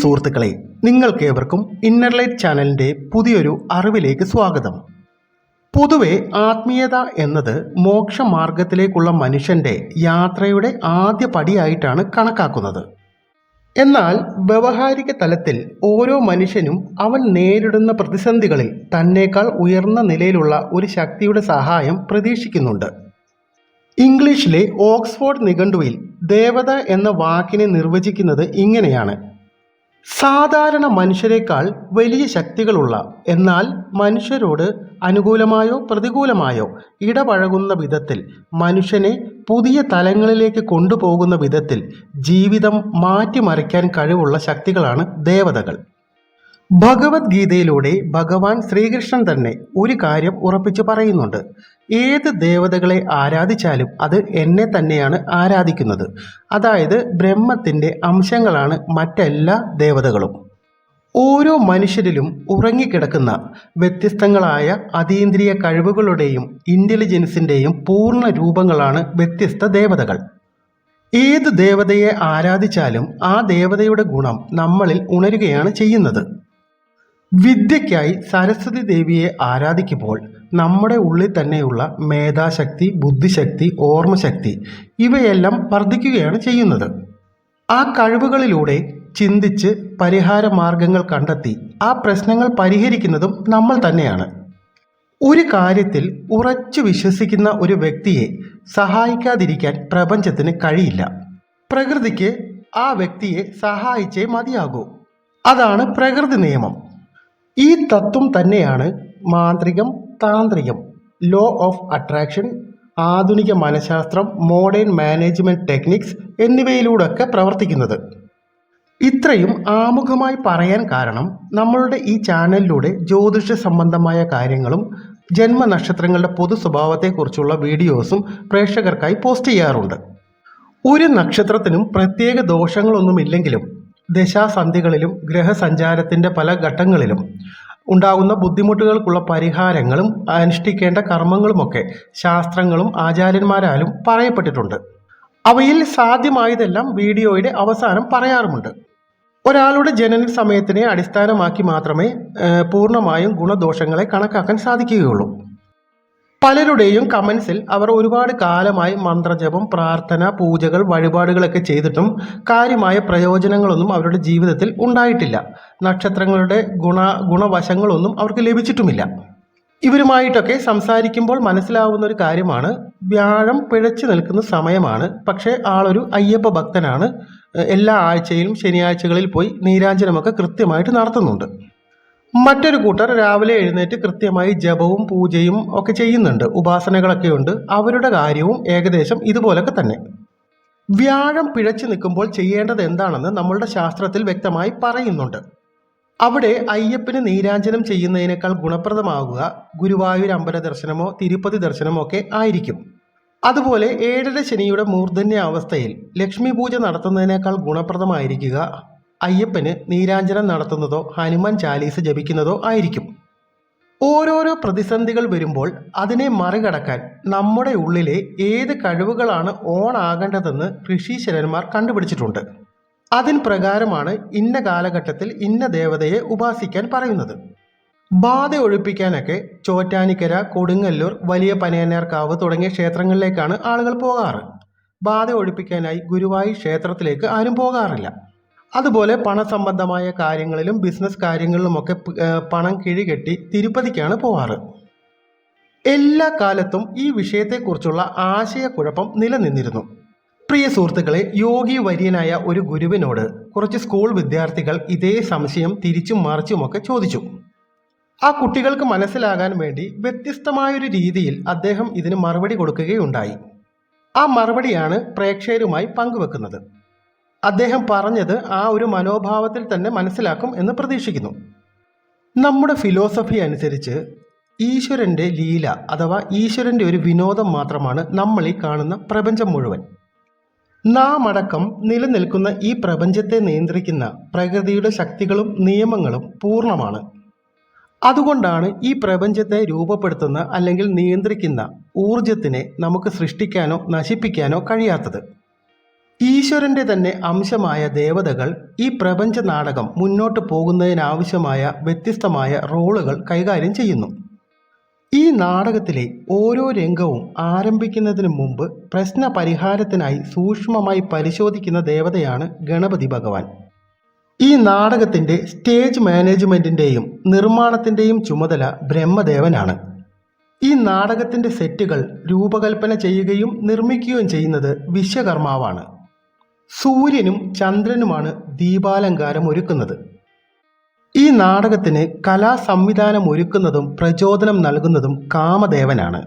സുഹൃത്തുക്കളെ നിങ്ങൾക്കേവർക്കും ഇന്നർലൈറ്റ് ചാനലിന്റെ പുതിയൊരു അറിവിലേക്ക് സ്വാഗതം. പൊതുവെ ആത്മീയത എന്നത് മോക്ഷമാർഗത്തിലേക്കുള്ള മനുഷ്യന്റെ യാത്രയുടെ ആദ്യ പടിയായിട്ടാണ് കണക്കാക്കുന്നത്. എന്നാൽ വ്യവഹാരിക തലത്തിൽ ഓരോ മനുഷ്യനും അവൻ നേരിടുന്ന പ്രതിസന്ധികളിൽ തന്നേക്കാൾ ഉയർന്ന നിലയിലുള്ള ഒരു ശക്തിയുടെ സഹായം പ്രതീക്ഷിക്കുന്നുണ്ട്. ഇംഗ്ലീഷിലെ ഓക്സ്ഫോർഡ് നിഘണ്ടുവിൽ ദേവത എന്ന വാക്കിനെ നിർവചിക്കുന്നത് ഇങ്ങനെയാണ്. സാധാരണ മനുഷ്യരെക്കാൾ വലിയ ശക്തികളുള്ള എന്നാൽ മനുഷ്യരോട് അനുകൂലമായോ പ്രതികൂലമായോ ഇടപഴകുന്ന വിധത്തിൽ മനുഷ്യനെ പുതിയ തലങ്ങളിലേക്ക് കൊണ്ടുപോകുന്ന വിധത്തിൽ ജീവിതം മാറ്റിമറിക്കാൻ കഴിവുള്ള ശക്തികളാണ് ദേവതകൾ. ഭഗവത്ഗീതയിലൂടെ ഭഗവാൻ ശ്രീകൃഷ്ണൻ തന്നെ ഒരു കാര്യം ഉറപ്പിച്ചു പറയുന്നുണ്ട്. ഏത് ദേവതകളെ ആരാധിച്ചാലും അത് എന്നെ തന്നെയാണ് ആരാധിക്കുന്നത്. അതായത് ബ്രഹ്മത്തിന്റെ അംശങ്ങളാണ് മറ്റെല്ലാ ദേവതകളും. ഓരോ മനുഷ്യരിലും ഉറങ്ങിക്കിടക്കുന്ന വ്യത്യസ്തങ്ങളായ അതീന്ദ്രിയ കഴിവുകളുടെയും ഇന്റലിജൻസിന്റെയും പൂർണ രൂപങ്ങളാണ് വ്യത്യസ്ത ദേവതകൾ. ഏത് ദേവതയെ ആരാധിച്ചാലും ആ ദേവതയുടെ ഗുണം നമ്മളിൽ ഉണരുകയാണ് ചെയ്യുന്നത്. വിദ്യയ്ക്കായി സരസ്വതി ദേവിയെ ആരാധിക്കുമ്പോൾ നമ്മുടെ ഉള്ളിൽ തന്നെയുള്ള മേധാശക്തി ബുദ്ധിശക്തി ഓർമ്മശക്തി ഇവയെല്ലാം വർദ്ധിക്കുകയാണ് ചെയ്യുന്നത്. ആ കഴിവുകളിലൂടെ ചിന്തിച്ച് പരിഹാര മാർഗങ്ങൾ കണ്ടെത്തി ആ പ്രശ്നങ്ങൾ പരിഹരിക്കുന്നതും നമ്മൾ തന്നെയാണ്. ഒരു കാര്യത്തിൽ ഉറച്ചു വിശ്വസിക്കുന്ന ഒരു വ്യക്തിയെ സഹായിക്കാതിരിക്കാൻ പ്രപഞ്ചത്തിന് കഴിയില്ല. പ്രകൃതിക്ക് ആ വ്യക്തിയെ സഹായിച്ചേ മതിയാകൂ. അതാണ് പ്രകൃതി നിയമം. ഈ തത്വം തന്നെയാണ് മാന്ത്രികം താന്ത്രികം ലോ ഓഫ് അട്രാക്ഷൻ ആധുനിക മനഃശാസ്ത്രം മോഡേൺ മാനേജ്മെന്റ് ടെക്നിക്സ് എന്നിവയിലൂടെയൊക്കെ പ്രവർത്തിക്കുന്നത്. ഇത്രയും ആമുഖമായി പറയാൻ കാരണം നമ്മളുടെ ഈ ചാനലിലൂടെ ജ്യോതിഷ സംബന്ധമായ കാര്യങ്ങളും ജന്മനക്ഷത്രങ്ങളുടെ പൊതു സ്വഭാവത്തെക്കുറിച്ചുള്ള വീഡിയോസും പ്രേക്ഷകർക്കായി പോസ്റ്റ് ചെയ്യാറുണ്ട്. ഒരു നക്ഷത്രത്തിനും പ്രത്യേക ദോഷങ്ങളൊന്നുമില്ലെങ്കിലും ദശാസന്ധികളിലും ഗ്രഹസഞ്ചാരത്തിന്റെ പല ഘട്ടങ്ങളിലും ഉണ്ടാകുന്ന ബുദ്ധിമുട്ടുകൾക്കുള്ള പരിഹാരങ്ങളും അനുഷ്ഠിക്കേണ്ട കർമ്മങ്ങളുമൊക്കെ ശാസ്ത്രങ്ങളും ആചാര്യന്മാരാലും പറയപ്പെട്ടിട്ടുണ്ട്. അവയിൽ സാധ്യമായതെല്ലാം വീഡിയോയുടെ അവസാനം പറയാറുമുണ്ട്. ഒരാളുടെ ജനന സമയത്തിനെ അടിസ്ഥാനമാക്കി മാത്രമേ പൂർണമായും ഗുണദോഷങ്ങളെ കണക്കാക്കാൻ സാധിക്കുകയുള്ളൂ. പലരുടെയും കമൻസിൽ അവർ ഒരുപാട് കാലമായി മന്ത്രജപം പ്രാർത്ഥന പൂജകൾ വഴിപാടുകളൊക്കെ ചെയ്തിട്ടും കാര്യമായ പ്രയോജനങ്ങളൊന്നും അവരുടെ ജീവിതത്തിൽ ഉണ്ടായിട്ടില്ല. നക്ഷത്രങ്ങളുടെ ഗുണ ഗുണവശങ്ങളൊന്നും അവർക്ക് ലഭിച്ചിട്ടുമില്ല. ഇവരുമായിട്ടൊക്കെ സംസാരിക്കുമ്പോൾ മനസ്സിലാവുന്ന ഒരു കാര്യമാണ് വ്യാഴം പിഴച്ചു നിൽക്കുന്ന സമയമാണ്. പക്ഷേ ആളൊരു അയ്യപ്പ ഭക്തനാണ്. എല്ലാ ആഴ്ചയിലും ശനിയാഴ്ചകളിൽ പോയി നീരാഞ്ജനമൊക്കെ കൃത്യമായിട്ട് നടത്തുന്നുണ്ട്. മറ്റൊരു കൂട്ടർ രാവിലെ എഴുന്നേറ്റ് കൃത്യമായി ജപവും പൂജയും ഒക്കെ ചെയ്യുന്നുണ്ട്. ഉപാസനകളൊക്കെ ഉണ്ട് അവരുടെ കാര്യവും ഏകദേശം ഇതുപോലൊക്കെ തന്നെ. വ്യാഴം പിഴച്ചു നിൽക്കുമ്പോൾ ചെയ്യേണ്ടത് എന്താണെന്ന് നമ്മളുടെ ശാസ്ത്രത്തിൽ വ്യക്തമായി പറയുന്നുണ്ട്. അവിടെ അയ്യപ്പന് നീരാഞ്ജനം ചെയ്യുന്നതിനേക്കാൾ ഗുണപ്രദമാകുക ഗുരുവായൂർ അമ്പല ദർശനമോ തിരുപ്പതി ദർശനമോ ഒക്കെ ആയിരിക്കും. അതുപോലെ ഏഴര ശനിയുടെ മൂർധന്യ അവസ്ഥയിൽ ലക്ഷ്മി പൂജ നടത്തുന്നതിനേക്കാൾ ഗുണപ്രദമായിരിക്കുക അയ്യപ്പന് നീരാഞ്ജനം നടത്തുന്നതോ ഹനുമാൻ ചാലീസ് ജപിക്കുന്നതോ ആയിരിക്കും. ഓരോരോ പ്രതിസന്ധികൾ വരുമ്പോൾ അതിനെ മറികടക്കാൻ നമ്മുടെ ഉള്ളിലെ ഏത് കഴിവുകളാണ് ഓൺ ആകേണ്ടതെന്ന് ഋഷീശ്വരന്മാർ കണ്ടുപിടിച്ചിട്ടുണ്ട്. അതിൻ പ്രകാരമാണ് ഇന്ന കാലഘട്ടത്തിൽ ഇന്ന ദേവതയെ ഉപാസിക്കാൻ പറയുന്നത്. ബാധ ഒഴിപ്പിക്കാനൊക്കെ ചോറ്റാനിക്കര കൊടുങ്ങല്ലൂർ വലിയ പനയനാർക്കാവ് തുടങ്ങിയ ക്ഷേത്രങ്ങളിലേക്കാണ് ആളുകൾ പോകാറ്. ബാധ ഒഴിപ്പിക്കാനായി ഗുരുവായൂർ ക്ഷേത്രത്തിലേക്ക് ആരും പോകാറില്ല. അതുപോലെ പണസംബന്ധമായ കാര്യങ്ങളിലും ബിസിനസ് കാര്യങ്ങളിലുമൊക്കെ പണം കിഴികെട്ടി തിരുപ്പതിക്കാണ് പോവാറ്. എല്ലാ കാലത്തും ഈ വിഷയത്തെക്കുറിച്ചുള്ള ആശയക്കുഴപ്പം നിലനിന്നിരുന്നു. പ്രിയ സുഹൃത്തുക്കളെ യോഗി വര്യനായ ഒരു ഗുരുവിനോട് കുറച്ച് സ്കൂൾ വിദ്യാർത്ഥികൾ ഇതേ സംശയം തിരിച്ചും മറിച്ചുമൊക്കെ ചോദിച്ചു. ആ കുട്ടികൾക്ക് മനസ്സിലാകാൻ വേണ്ടി വ്യത്യസ്തമായൊരു രീതിയിൽ അദ്ദേഹം ഇതിന് മറുപടി കൊടുക്കുകയുണ്ടായി. ആ മറുപടിയാണ് പ്രേക്ഷകരുമായി പങ്കുവെക്കുന്നത്. അദ്ദേഹം പറഞ്ഞത് ആ ഒരു മനോഭാവത്തിൽ തന്നെ മനസ്സിലാക്കും എന്ന് പ്രതീക്ഷിക്കുന്നു. നമ്മുടെ ഫിലോസഫി അനുസരിച്ച് ഈശ്വരന്റെ ലീല അഥവാ ഈശ്വരന്റെ ഒരു വിനോദം മാത്രമാണ് നമ്മൾ ഈ കാണുന്ന പ്രപഞ്ചം മുഴുവൻ. നാം അടക്കം നിലനിൽക്കുന്ന ഈ പ്രപഞ്ചത്തെ നിയന്ത്രിക്കുന്ന പ്രകൃതിയുടെ ശക്തികളും നിയമങ്ങളും പൂർണമാണ്. അതുകൊണ്ടാണ് ഈ പ്രപഞ്ചത്തെ രൂപപ്പെടുത്തുന്ന അല്ലെങ്കിൽ നിയന്ത്രിക്കുന്ന ഊർജത്തിനെ നമുക്ക് സൃഷ്ടിക്കാനോ നശിപ്പിക്കാനോ കഴിയാത്തത്. ഈശ്വരന്റെ തന്നെ അംശമായ ദേവതകൾ ഈ പ്രപഞ്ച നാടകം മുന്നോട്ട് പോകുന്നതിനാവശ്യമായ വ്യത്യസ്തമായ റോളുകൾ കൈകാര്യം ചെയ്യുന്നു. ഈ നാടകത്തിലെ ഓരോ രംഗവും ആരംഭിക്കുന്നതിന് മുമ്പ് പ്രശ്ന പരിഹാരത്തിനായി സൂക്ഷ്മമായി പരിശോധിക്കുന്ന ദേവതയാണ് ഗണപതി ഭഗവാൻ. ഈ നാടകത്തിന്റെ സ്റ്റേജ് മാനേജ്മെന്റിന്റെയും നിർമ്മാണത്തിന്റെയും ചുമതല ബ്രഹ്മദേവനാണ്. ഈ നാടകത്തിന്റെ സെറ്റുകൾ രൂപകൽപ്പന ചെയ്യുകയും നിർമ്മിക്കുകയും ചെയ്യുന്നത് വിശ്വകർമാവാണ്. സൂര്യനും ചന്ദ്രനുമാണ് ദീപാലങ്കാരം ഒരുക്കുന്നത്. ഈ നാടകത്തിന് കലാ സംവിധാനം ഒരുക്കുന്നതും പ്രചോദനം നൽകുന്നതും കാമദേവനാണ്.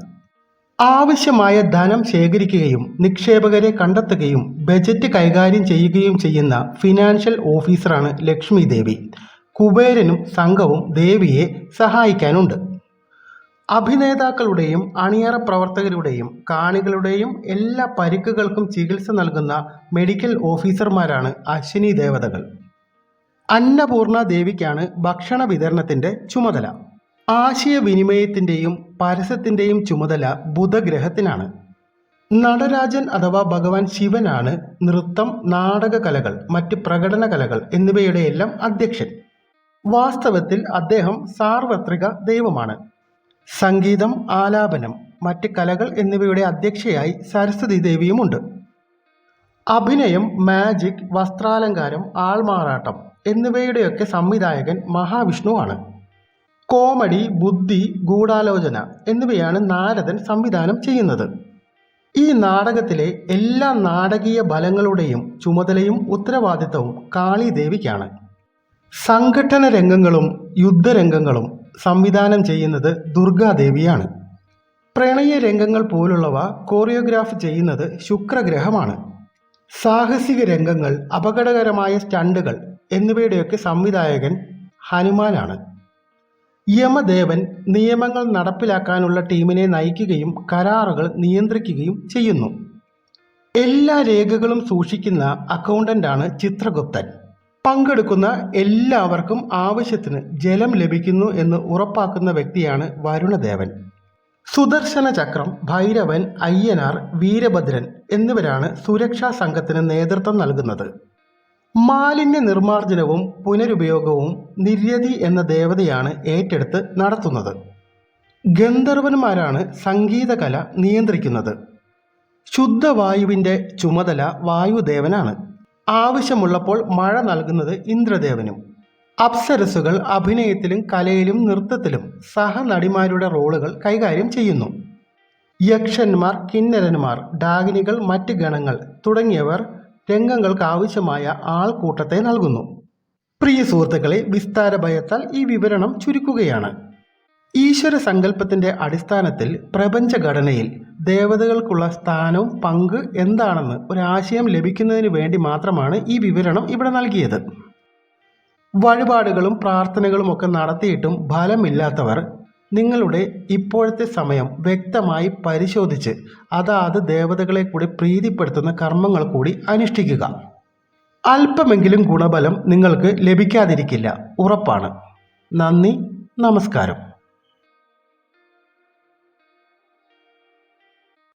ആവശ്യമായ ധനം ശേഖരിക്കുകയും നിക്ഷേപകരെ കണ്ടെത്തുകയും ബജറ്റ് കൈകാര്യം ചെയ്യുകയും ചെയ്യുന്ന ഫിനാൻഷ്യൽ ഓഫീസറാണ് ലക്ഷ്മി ദേവി. കുബേരനും സംഘവും ദേവിയെ സഹായിക്കാനുണ്ട്. അഭിനേതാക്കളുടെയും അണിയറ പ്രവർത്തകരുടെയും കാണികളുടെയും എല്ലാ പരിക്കുകൾക്കും ചികിത്സ നൽകുന്ന മെഡിക്കൽ ഓഫീസർമാരാണ് അശ്വിനി ദേവതകൾ. അന്നപൂർണ ദേവിക്കാണ് ഭക്ഷണ വിതരണത്തിന്റെ ചുമതല. ആശയവിനിമയത്തിന്റെയും പരസ്യത്തിന്റെയും ചുമതല ബുധഗ്രഹത്തിനാണ്. നടരാജൻ അഥവാ ഭഗവാൻ ശിവനാണ് നൃത്തം നാടകകലകൾ മറ്റ് പ്രകടന കലകൾ എന്നിവയുടെയെല്ലാം അധ്യക്ഷൻ. വാസ്തവത്തിൽ അദ്ദേഹം സാർവത്രിക ദൈവമാണ്. സംഗീതം ആലാപനം മറ്റ് കലകൾ എന്നിവയുടെ അധ്യക്ഷയായി സരസ്വതി ദേവിയുമുണ്ട്. അഭിനയം മാജിക് വസ്ത്രാലങ്കാരം ആൾമാറാട്ടം എന്നിവയുടെയൊക്കെ സംവിധായകൻ മഹാവിഷ്ണുവാണ് കോമഡി ബുദ്ധി ഗൂഢാലോചന എന്നിവയാണ് നാരദൻ സംവിധാനം ചെയ്യുന്നത്. ഈ നാടകത്തിലെ എല്ലാ നാടകീയ ബലങ്ങളുടെയും ചുമതലയും ഉത്തരവാദിത്തവും കാളിദേവിക്കാണ്. സംഘടന രംഗങ്ങളും യുദ്ധരംഗങ്ങളും സംവിധാനം ചെയ്യുന്നത് ദുർഗാദേവിയാണ്. പ്രണയ രംഗങ്ങൾ പോലുള്ളവ കോറിയോഗ്രാഫ് ചെയ്യുന്നത് ശുക്രഗ്രഹമാണ്. സാഹസിക രംഗങ്ങൾ അപകടകരമായ സ്റ്റണ്ടുകൾ എന്നിവയുടെയൊക്കെ സംവിധായകൻ ഹനുമാനാണ്. യമദേവൻ നിയമങ്ങൾ നടപ്പിലാക്കാനുള്ള ടീമിനെ നയിക്കുകയും കരാറുകൾ നിയന്ത്രിക്കുകയും ചെയ്യുന്നു. എല്ലാ രേഖകളും സൂക്ഷിക്കുന്ന അക്കൗണ്ടന്റാണ് ചിത്രഗുപ്തൻ. പങ്കെടുക്കുന്ന എല്ലാവർക്കും ആവശ്യത്തിന് ജലം ലഭിക്കുന്നു എന്ന് ഉറപ്പാക്കുന്ന വ്യക്തിയാണ് വരുണദേവൻ. സുദർശന ചക്രം ഭൈരവൻ അയ്യനാർ വീരഭദ്രൻ എന്നിവരാണ് സുരക്ഷാ സംഘത്തിന് നേതൃത്വം നൽകുന്നത്. മാലിന്യ നിർമ്മാർജനവും പുനരുപയോഗവും നിര്യതി എന്ന ദേവതയാണ് ഏറ്റെടുത്ത് നടത്തുന്നത്. ഗന്ധർവന്മാരാണ് സംഗീതകല നിയന്ത്രിക്കുന്നത്. ശുദ്ധവായുവിന്റെ ചുമതല വായുദേവനാണ്. ആവശ്യമുള്ളപ്പോൾ മഴ നൽകുന്നത് ഇന്ദ്രദേവനും. അപ്സരസുകൾ അഭിനയത്തിലും കലയിലും നൃത്തത്തിലും സഹനടിമാരുടെ റോളുകൾ കൈകാര്യം ചെയ്യുന്നു. യക്ഷന്മാർ കിന്നരന്മാർ ഡാഗിനികൾ മറ്റ് ഗണങ്ങൾ തുടങ്ങിയവർ രംഗങ്ങൾക്ക് ആവശ്യമായ ആൾക്കൂട്ടത്തെ നൽകുന്നു. പ്രിയ സുഹൃത്തുക്കളെ വിസ്താര ഭയത്താൽ ഈ വിവരണം ചുരുക്കുകയാണ്. ഈശ്വര സങ്കല്പത്തിന്റെ അടിസ്ഥാനത്തിൽ പ്രപഞ്ചഘടനയിൽ ദേവതകൾക്കുള്ള സ്ഥാനവും പങ്ക് എന്താണെന്ന് ഒരാശയം ലഭിക്കുന്നതിന് വേണ്ടി മാത്രമാണ് ഈ വിവരണം ഇവിടെ നൽകിയത്. വഴിപാടുകളും പ്രാർത്ഥനകളും ഒക്കെ നടത്തിയിട്ടും ഫലമില്ലാത്തവർ നിങ്ങളുടെ ഇപ്പോഴത്തെ സമയം വ്യക്തമായി പരിശോധിച്ച് അതാത് ദേവതകളെ കൂടി പ്രീതിപ്പെടുത്തുന്ന കർമ്മങ്ങൾ കൂടി അനുഷ്ഠിക്കുക. അല്പമെങ്കിലും ഗുണഫലം നിങ്ങൾക്ക് ലഭിക്കാതിരിക്കില്ല. ഉറപ്പാണ്. നന്ദി. നമസ്കാരം.